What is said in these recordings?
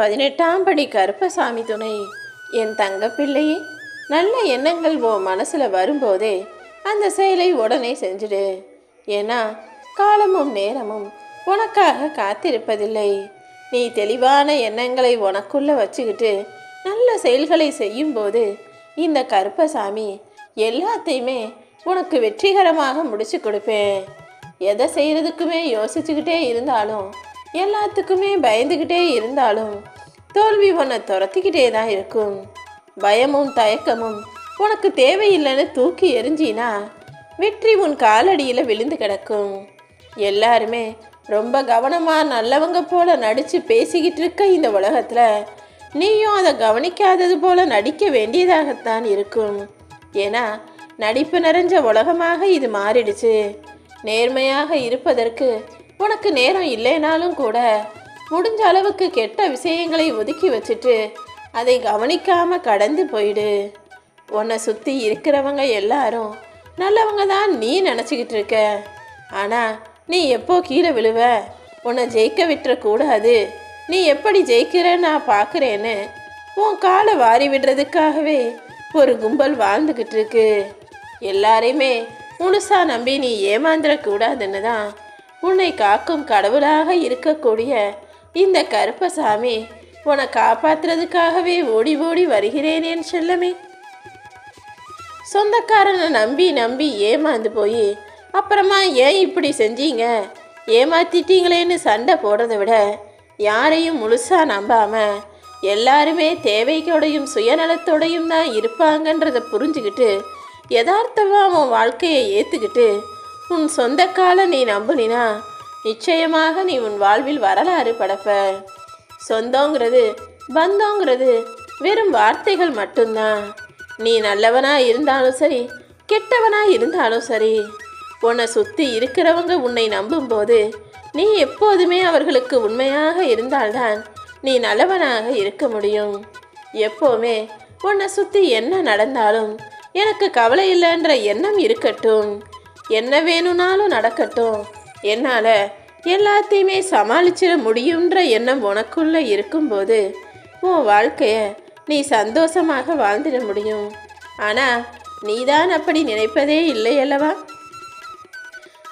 பதினெட்டாம் படி கருப்பசாமி துணை. என் தங்கப்பிள்ளையே நல்ல எண்ணங்கள் உன் மனசில் வரும்போதே அந்த செயலை உடனே செஞ்சுடு. ஏன்னா காலமும் நேரமும் உனக்காக காத்திருப்பதில்லை. நீ தெளிவான எண்ணங்களை உனக்குள்ளே வச்சுக்கிட்டு நல்ல செயல்களை செய்யும்போது இந்த கருப்பசாமி எல்லாத்தையுமே உனக்கு வெற்றிகரமாக முடிச்சு கொடுப்பேன். எதை செய்கிறதுக்குமே யோசிச்சுக்கிட்டே இருந்தாலும் எல்லாத்துக்குமே பயந்துக்கிட்டே இருந்தாலும் தோல்வி உன்னை துரத்திக்கிட்டே தான் இருக்கும். பயமும் தயக்கமும் உனக்கு தேவையில்லைன்னு தூக்கி எரிஞ்சினா வெற்றி உன் காலடியில் விழுந்து கிடக்கும். எல்லாருமே ரொம்ப கவனமாக நல்லவங்க போல நடித்து பேசிக்கிட்டு இருக்க இந்த உலகத்தில் நீயும் அதை கவனிக்காதது போல நடிக்க வேண்டியதாகத்தான் இருக்கும். ஏன்னா நடிப்பு நிறைஞ்ச உலகமாக இது மாறிடுச்சு. நேர்மையாக இருப்பதற்கு உனக்கு நேரம் இல்லைனாலும் கூட முடிஞ்ச அளவுக்கு கெட்ட விஷயங்களை ஒதுக்கி வச்சுட்டு அதை கவனிக்காம கடந்து போயிடு. உன்னை சுற்றி இருக்கிறவங்க எல்லாரும் நல்லவங்க தான் நீ நினச்சிக்கிட்டு இருக்க. ஆனால் நீ எப்போ கீழே விழுவ? உன்னை ஜெயிக்க விட்டுறக்கூடாது நீ எப்படி ஜெயிக்கிறன்னு நான் பார்க்குறேன்னு உன் காலை வாரி விடுறதுக்காகவே ஒரு கும்பல் வாழ்ந்துக்கிட்டு இருக்கு. எல்லாரையுமே முழுசாக நம்பி நீ ஏமாந்துடக்கூடாதுன்னு தான் உன்னை காக்கும் கடவுளாக இருக்கக்கூடிய இந்த கருப்பசாமி உன்னை காப்பாத்துறதுக்காகவே ஓடி ஓடி வருகிறேனேன் செல்லமே. சொந்தக்காரனை நம்பி நம்பி ஏமாந்து போய் அப்புறமா ஏன் இப்படி செஞ்சீங்க? ஏமாத்திட்டீங்களேன்னு சண்டை போடுறதை விட யாரையும் முழுசாக நம்பாம எல்லாருமே தேவைக்கோடையும் சுயநலத்தோடையும் தான் இருப்பாங்கன்றதை புரிஞ்சுக்கிட்டு யதார்த்தமாக உன் வாழ்க்கையை ஏற்றுக்கிட்டு உன் சொந்த கால நீ நம்புனினா நிச்சயமாக நீ உன் வாழ்வில் வரலாறு படப்ப. சொந்தங்கிறது பந்தங்கிறது வெறும் வார்த்தைகள் மட்டும்தான் நீ நல்லவனா இருந்தாலும் சரி கெட்டவனா இருந்தாலும் சரி உன்னை சுற்றி இருக்கிறவங்க உன்னை நம்பும்போது நீ எப்போதுமே அவர்களுக்கு உண்மையாக இருந்தால்தான் நீ நல்லவனாக இருக்க முடியும். எப்போவுமே உன்னை சுற்றி என்ன நடந்தாலும் எனக்கு கவலை இல்லைன்ற எண்ணம் இருக்கட்டும். என்ன வேணும்னாலும் நடக்கட்டும். என்னால் எல்லாத்தையுமே சமாளிச்சிட முடியுன்ற எண்ணம் உனக்குள்ளே இருக்கும்போது உன் வாழ்க்கையை நீ சந்தோஷமாக வாழ்ந்துட முடியும். ஆனால் நீதான் அப்படி நினைப்பதே இல்லை அல்லவா?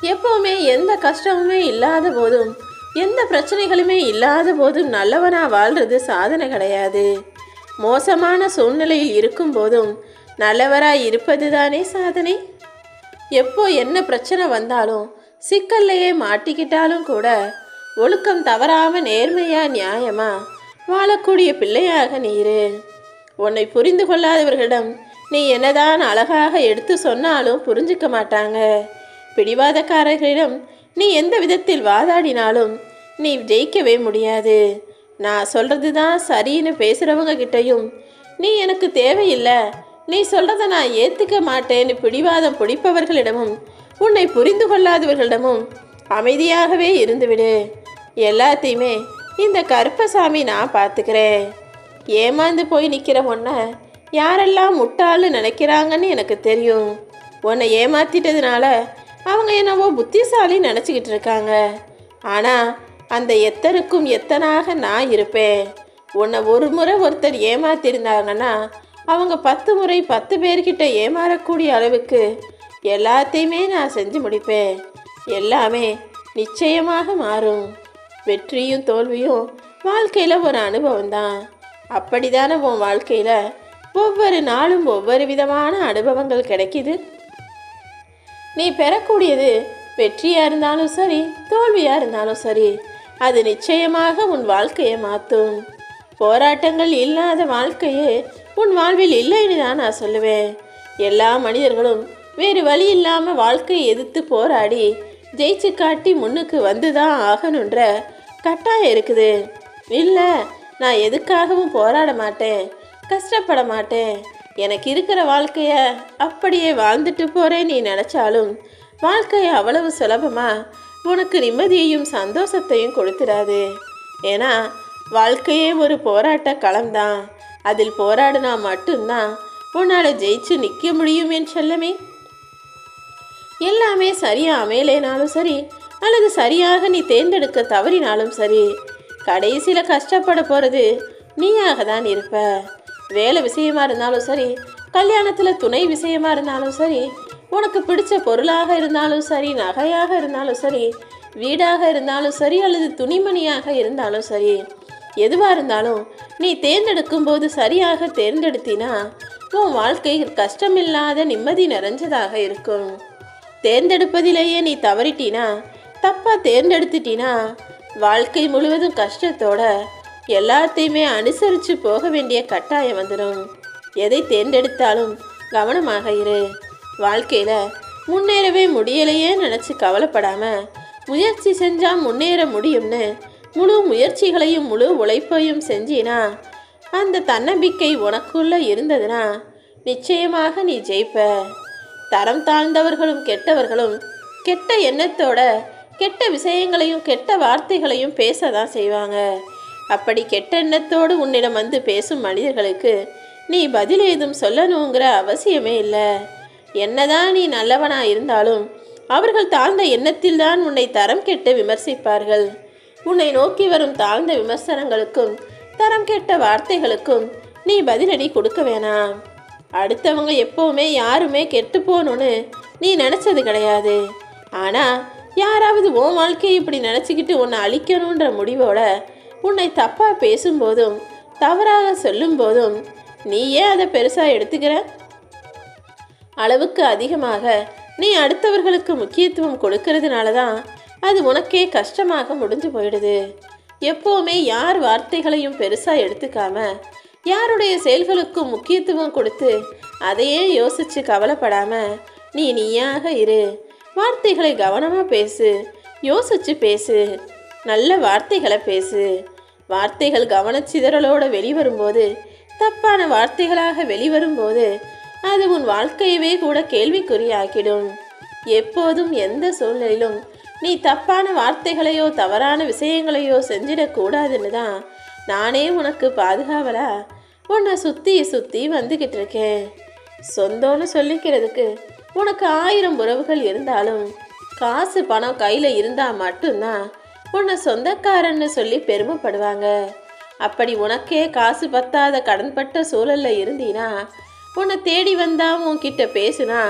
எப்போவுமே எந்த கஷ்டமுமே இல்லாத போதும் எந்த பிரச்சனைகளுமே இல்லாத போதும் நல்லவனாக வாழ்கிறது சாதனை கிடையாது. மோசமான சூழ்நிலையில் இருக்கும் போதும் நல்லவராக இருப்பது தானே சாதனை? எப்போ என்ன பிரச்சனை வந்தாலும் சிக்கல்லையே மாட்டிக்கிட்டாலும் கூட ஒழுக்கம் தவறாம நேர்மையா நியாயமா வாழக்கூடிய பிள்ளையாக நீரு உன்னை புரிந்து கொள்ளாதவர்களிடம் நீ என்னதான் அழகாக எடுத்து சொன்னாலும் புரிஞ்சுக்க மாட்டாங்க. பிடிவாதக்காரர்களிடம் நீ எந்த விதத்தில் வாதாடினாலும் நீ ஜெயிக்கவே முடியாது. நான் சொல்கிறது தான் சரின்னு பேசுகிறவங்க கிட்டையும் நீ எனக்கு தேவையில்லை நீ சொல்றத நான் ஏற்றுக்க மாட்டேன்னு பிடிவாதம் பிடிப்பவர்களிடமும் உன்னை புரிந்து கொள்ளாதவர்களிடமும் அமைதியாகவே இருந்துவிடு. எல்லாத்தையுமே இந்த கருப்பசாமி நான் பார்த்துக்கிறேன். ஏமாந்து போய் நிற்கிற உன்னை யாரெல்லாம் முட்டாள்னு நினைக்கிறாங்கன்னு எனக்கு தெரியும். உன்னை ஏமாத்திட்டதுனால அவங்க என்னவோ புத்திசாலி நினச்சிக்கிட்டு இருக்காங்க. ஆனால் அந்த எத்தனுக்கும் எத்தனாக நான் இருப்பேன். உன்னை ஒரு முறை ஒருத்தர் ஏமாத்திருந்தாங்கன்னா அவங்க பத்து முறை பத்து பேர்கிட்ட ஏமாறக்கூடிய அளவுக்கு எல்லாத்தையுமே நான் செஞ்சு முடிப்பேன். எல்லாமே நிச்சயமாக மாறும். வெற்றியும் தோல்வியும் வாழ்க்கையில் ஒரு அனுபவம் தான். அப்படிதானே உன் வாழ்க்கையில் ஒவ்வொரு நாளும் ஒவ்வொரு விதமான அனுபவங்கள் கிடைக்குது? நீ பெறக்கூடியது வெற்றியாக இருந்தாலும் சரி தோல்வியாக இருந்தாலும் சரி அது நிச்சயமாக உன் வாழ்க்கையை மாற்றும் போராட்டங்கள் இல்லாத வாழ்க்கையே உன் வாழ்வில் இல்லைன்னு தான் நான் சொல்லுவேன். எல்லா மனிதர்களும் வேறு வழி இல்லாமல் வாழ்க்கையை எதிர்த்து போராடி ஜெயிச்சு காட்டி முன்னுக்கு வந்து தான் ஆகணுன்ற கட்டாயம் இருக்குது. இல்லை நான் எதுக்காகவும் போராட மாட்டேன் கஷ்டப்பட மாட்டேன். எனக்கு இருக்கிற வாழ்க்கையை அப்படியே வாழ்ந்துட்டு போகிறேன் நீ நினச்சாலும் வாழ்க்கையை அவ்வளவு சுலபமாக உனக்கு நிம்மதியையும் சந்தோஷத்தையும் கொடுத்துடாது. ஏன்னா வாழ்க்கையே ஒரு போராட்ட களம்தான். அதில் போராடினா மட்டும்தான் உன்னால் ஜெயிச்சு நிற்க முடியும் என் செல்லமே. எல்லாமே சரியா அமையலேனாலும் சரி அல்லது சரியாக நீ தேர்ந்தெடுக்க தவறினாலும் சரி கடைசியில் கஷ்டப்பட போகிறது நீயாக தான் இருப்ப. வேலை விஷயமா இருந்தாலும் சரி கல்யாணத்தில் துணை விஷயமா இருந்தாலும் சரி உனக்கு பிடிச்ச பொருளாக இருந்தாலும் சரி நகையாக இருந்தாலும் சரி வீடாக இருந்தாலும் சரி அல்லது துணிமணியாக இருந்தாலும் சரி எதுவாக இருந்தாலும் நீ தேர்ந்தெடுக்கும் போது சரியாக தேர்ந்தெடுத்தினா உன் வாழ்க்கை கஷ்டமில்லாத நிம்மதி நிறைஞ்சதாக இருக்கும். தேர்ந்தெடுப்பதிலேயே நீ தவறிட்டினா தப்பாக தேர்ந்தெடுத்துட்டினா வாழ்க்கை முழுவதும் கஷ்டத்தோட எல்லாத்தையுமே அனுசரித்து போக வேண்டிய கட்டாயம் வந்துடும் எதை தேர்ந்தெடுத்தாலும் கவனமாக இரு. வாழ்க்கையில் முன்னேறவே முடியலையே நினச்சி கவலைப்படாமல் முயற்சி செஞ்சால் முன்னேற முடியும்னு முழு முயற்சிகளையும் முழு உழைப்பையும் செஞ்சினா அந்த தன்னம்பிக்கை உனக்குள்ளே இருந்ததுன்னா நிச்சயமாக நீ ஜெயிப்ப. தரம் தாழ்ந்தவர்களும் கெட்டவர்களும் கெட்ட எண்ணத்தோட கெட்ட விஷயங்களையும் கெட்ட வார்த்தைகளையும் பேச தான் செய்வாங்க. அப்படி கெட்ட எண்ணத்தோடு உன்னிடம் வந்து பேசும் மனிதர்களுக்கு நீ பதில் ஏதும் சொல்லணுங்கிற அவசியமே இல்லை. என்னதான் நீ நல்லவனா இருந்தாலும் அவர்கள் தாழ்ந்த எண்ணத்தில்தான் உன்னை தரம் கெட்டு விமர்சிப்பார்கள். உன்னை நோக்கி வரும் தாழ்ந்த விமர்சனங்களுக்கும் தரம் கெட்ட வார்த்தைகளுக்கும் நீ பதிலடி கொடுக்க வேணாம் அடுத்தவங்க எப்போவுமே யாருமே கெட்டு போகணும்னு நீ நினச்சது கிடையாது. ஆனால் யாராவது உன் வாழ்க்கையை இப்படி நினச்சிக்கிட்டு உன்னை அழிக்கணுன்ற முடிவோட உன்னை தப்பாக பேசும்போதும் தவறாக சொல்லும்போதும் நீ ஏன் அதை பெருசாக எடுத்துக்கிற? அளவுக்கு அதிகமாக நீ அடுத்தவர்களுக்கு முக்கியத்துவம் கொடுக்கறதுனால தான் அது உனக்கே கஷ்டமாக முடிஞ்சு போயிடுது. எப்போவுமே யார் வார்த்தைகளையும் பெருசாக எடுத்துக்காம யாருடைய செயல்களுக்கும் முக்கியத்துவம் கொடுத்து அதையே யோசிச்சு கவலைப்படாம நீ நீயாக இரு. வார்த்தைகளை கவனமாக பேசு. யோசிச்சு பேசு. நல்ல வார்த்தைகளை பேசு. வார்த்தைகள் கவனச்சிதறலோடு வெளிவரும்போது தப்பான வார்த்தைகளாக வெளிவரும்போது அது உன் வாழ்க்கையவே கூட கேள்விக்குறியாக்கிடும். எப்போதும் எந்த சூழ்நிலையிலும் நீ தப்பான வார்த்தைகளையோ தவறான விஷயங்களையோ செஞ்சிடக்கூடாதுன்னு தான் நானே உனக்கு பாதுகாவலா? உன்னை சுற்றி சுற்றி வந்துக்கிட்டு இருக்கேன் சொந்தம்னு சொல்லிக்கிறதுக்கு உனக்கு ஆயிரம் உறவுகள் இருந்தாலும் காசு பணம் கையில் இருந்தால் மட்டும்தான் உன்னை சொந்தக்காரன்னு சொல்லி பெருமைப்படுவாங்க. அப்படி உனக்கே காசு பத்தாத கடன்பட்ட சூழல்ல இருந்தீனா உன்னை தேடி வந்தா உன்கிட்ட பேசுனா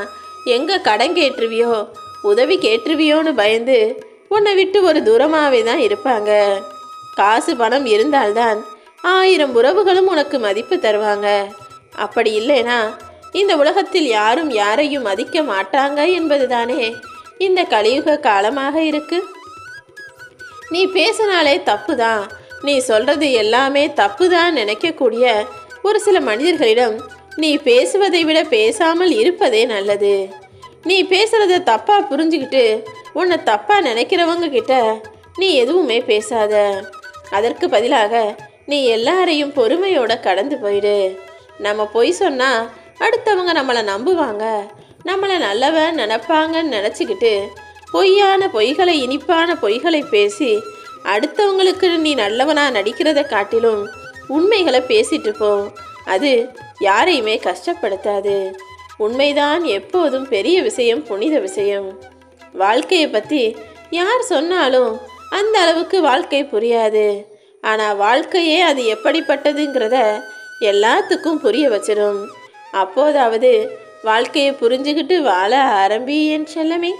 எங்க கடன் கேட்டுருவியோ? உதவி கேட்டுருவியோன்னு பயந்து உன்னை விட்டு ஒரு தூரமாகவே தான் இருப்பாங்க. காசு பணம் இருந்தால்தான் ஆயிரம் உறவுகளும் உனக்கு மதிப்பு தருவாங்க. அப்படி இல்லைனா இந்த உலகத்தில் யாரும் யாரையும் மதிக்க மாட்டாங்க என்பதுதானே இந்த கலியுக காலமாக இருக்கு. நீ பேசினாலே தப்பு தான் நீ சொல்றது எல்லாமே தப்பு தான் நினைக்கக்கூடிய ஒரு சில மனிதர்களிடம் நீ பேசுவதை விட பேசாமல் இருப்பதே நல்லது. நீ பேசுறத தப்பா புரிஞ்சுக்கிட்டு உன்னை தப்பா நினைக்கிறவங்க கிட்ட நீ எதுவுமே பேசாத. அதற்கு பதிலாக நீ எல்லாரையும் பொறுமையோட கடந்து போயிடு. நம்ம பொய் சொன்னால் அடுத்தவங்க நம்மளை நம்புவாங்க. நம்மளை நல்லவன் நினப்பாங்கன்னு நினச்சிக்கிட்டு பொய்யான பொய்களை இனிப்பான பொய்களை பேசி அடுத்தவங்களுக்கு நீ நல்லவனாக நடிக்கிறத காட்டிலும் உண்மைகளை பேசிட்டு போ. அது யாரையுமே கஷ்டப்படுத்தாது. உண்மைதான் எப்போதும் பெரிய விஷயம் புனித விஷயம். வாழ்க்கையை பற்றி யார் சொன்னாலும் அந்த அளவுக்கு வாழ்க்கை புரியாது. ஆனால் வாழ்க்கையே அது எப்படிப்பட்டதுங்கிறத எல்லாத்துக்கும் புரிய வச்சிடும் அப்போதாவது வாழ்க்கையை புரிஞ்சுக்கிட்டு வாழ ஆரம்பி என் செல்லமே.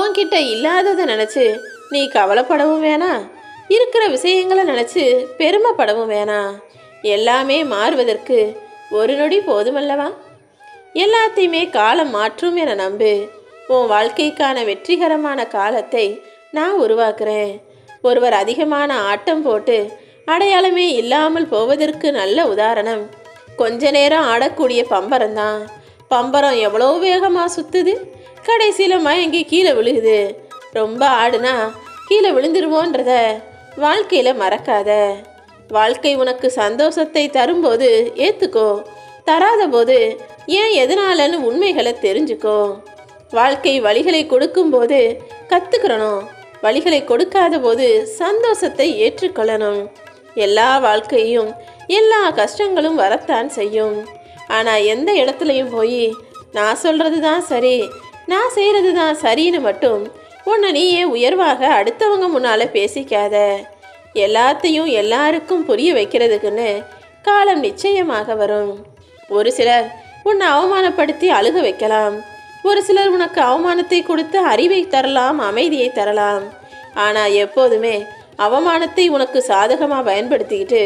உன்கிட்ட இல்லாததை நினச்சி நீ கவலைப்படவும் வேணாம் இருக்கிற விஷயங்களை நினச்சி பெருமைப்படவும் வேணாம் எல்லாமே மாறுவதற்கு ஒரு நொடி போதுமல்லவா? எல்லாத்தையுமே காலம் மாற்றும் என நம்பு. உன் வாழ்க்கைக்கான வெற்றிகரமான காலத்தை நான் உருவாக்குறேன். ஒருவர் அதிகமான ஆட்டம் போட்டு அடையாளமே இல்லாமல் போவதற்கு நல்ல உதாரணம். கொஞ்ச நேரம் ஆடக்கூடிய பம்பரம் தான். பம்பரம் எவ்வளோ வேகமாக சுத்துது? கடைசியில் மயங்கி கீழே விழுகுது. ரொம்ப ஆடுனா கீழே விழுந்துருவோன்றத வாழ்க்கையில் மறக்காத. வாழ்க்கை உனக்கு சந்தோஷத்தை தரும்போது ஏற்றுக்கோ தராத போது ஏன் எதனாலன்னு உண்மைகளை தெரிஞ்சுக்கோ. வாழ்க்கை வழிகளை கொடுக்கும்போது கற்றுக்கிறணும் வழிகளை கொடுக்காத போது சந்தோஷத்தை ஏற்றுக்கொள்ளணும். எல்லா வாழ்க்கையும் எல்லா கஷ்டங்களும் வரத்தான் செய்யும். ஆனால் எந்த இடத்துலையும் போய் நான் சொல்கிறது தான் சரி நான் செய்கிறது தான் சரின்னு மட்டும் உன்னை நீயே உயர்வாக அடுத்தவங்க முன்னால் பேசிக்காத. எல்லாத்தையும் எல்லாருக்கும் புரிய வைக்கிறதுக்குன்னு காலம் நிச்சயமாக வரும். ஒரு சிலர் உன்னை அவமானப்படுத்தி அழுக வைக்கலாம். ஒரு சிலர் உனக்கு அவமானத்தை கொடுத்து அறிவை தரலாம் அமைதியை தரலாம். ஆனால் எப்போதுமே அவமானத்தை உனக்கு சாதகமாக பயன்படுத்திக்கிட்டு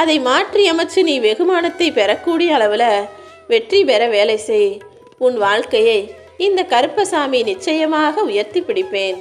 அதை மாற்றி அமைச்சு நீ வெகுமானத்தை பெறக்கூடிய அளவில் வெற்றி பெற வேலை செய். உன் வாழ்க்கையை இந்த கருப்பசாமி நிச்சயமாக உயர்த்தி பிடிப்பேன்.